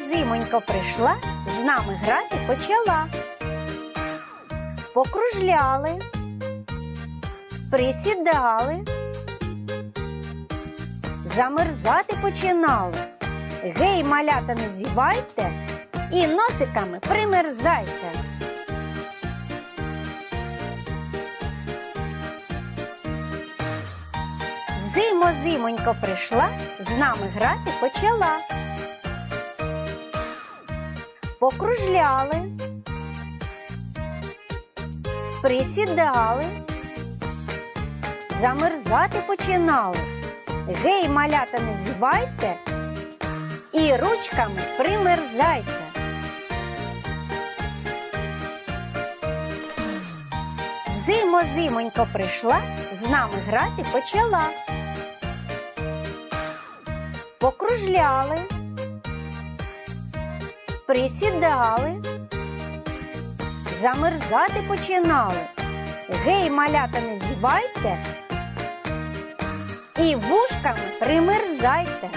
зимонько прийшла, з нами грати почала. Покружляли, присідали, замерзати починали. Гей, малята, не зівайте і носиками примерзайте. Зимо зимонько прийшла, з нами грати почала. Покружляли, присідали, замерзати починали. Гей, малята, не зівайте і ручками примерзайте. Зимо зимонько прийшла, з нами грати почала. Покружляли, присідали, замерзати починали. Гей, малята, не зівайте і вушками примерзайте.